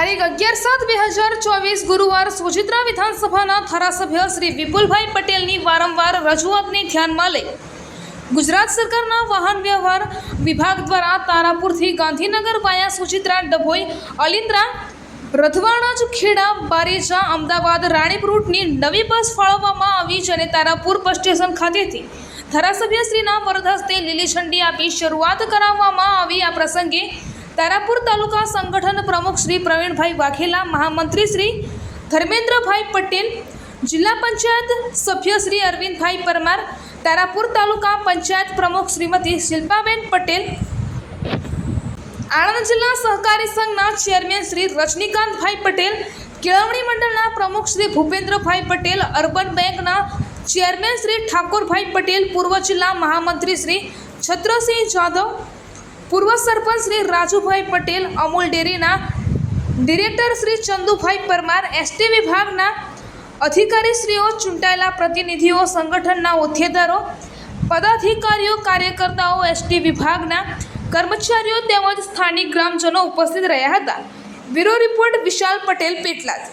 તારીખ અગિયાર સાત બે હજાર ચોવીસ ગુરુવાર સુજિત્રા વિધાનસભાના ધારાસભ્ય શ્રી વિપુલભાઈ પટેલની વારંવાર રજૂઆતને ધ્યાનમાં લઈ ગુજરાત સરકારના વાહન વ્યવહાર વિભાગ દ્વારા તારાપુરથી ગાંધીનગર વાયા સુચિત્રા ડભોઈ અલિન્દ્રા રથવાણા ખેડા, બારેજા, અમદાવાદ, રાણીપ રૂટની નવી બસ ફાળવવામાં આવી જેને તારાપુર બસ સ્ટેશન ખાતેથી ધારાસભ્યશ્રીના વરદ હસ્તે લીલી ઝંડી આપી શરૂઆત કરાવવામાં આવી. આ પ્રસંગે તારાપુર તાલુકા સંગઠન પ્રમુખ શ્રી પ્રવીણભાઈ વાઘેલા, મહામંત્રી શ્રી ધર્મેન્દ્રભાઈ પટેલ, જિલ્લા પંચાયત સભ્ય શ્રી અરવિંદભાઈ પરમાર, તારાપુર તાલુકા પંચાયત પ્રમુખ શ્રીમતી શિલ્પાબેન પટેલ, આણંદ જિલ્લા સહકારી સંઘના ચેરમેન શ્રી રજનીકાંતભાઈ પટેલ, કેળવણી મંડળના પ્રમુખ શ્રી ભૂપેન્દ્રભાઈ પટેલ, અર્બન બેંકના ચેરમેન શ્રી ઠાકોરભાઈ પટેલ, પૂર્વ જિલ્લા મહામંત્રી શ્રી છત્રસિંહ જાદવ પૂર્વ સરપંચ શ્રી રાજુભાઈ પટેલ, અમૂલ ડેરીના ડિરેક્ટર શ્રી ચંદુભાઈ પરમાર, એસટી વિભાગના અધિકારીશ્રીઓ, ચૂંટાયેલા પ્રતિનિધિઓ, સંગઠનના હોદ્દેદારો પદાધિકારીઓ, કાર્યકર્તાઓ, એસટી વિભાગના કર્મચારીઓ તેમજ સ્થાનિક ગ્રામજનો ઉપસ્થિત રહ્યા હતા. Bureau report Vishal Patel, Petlad.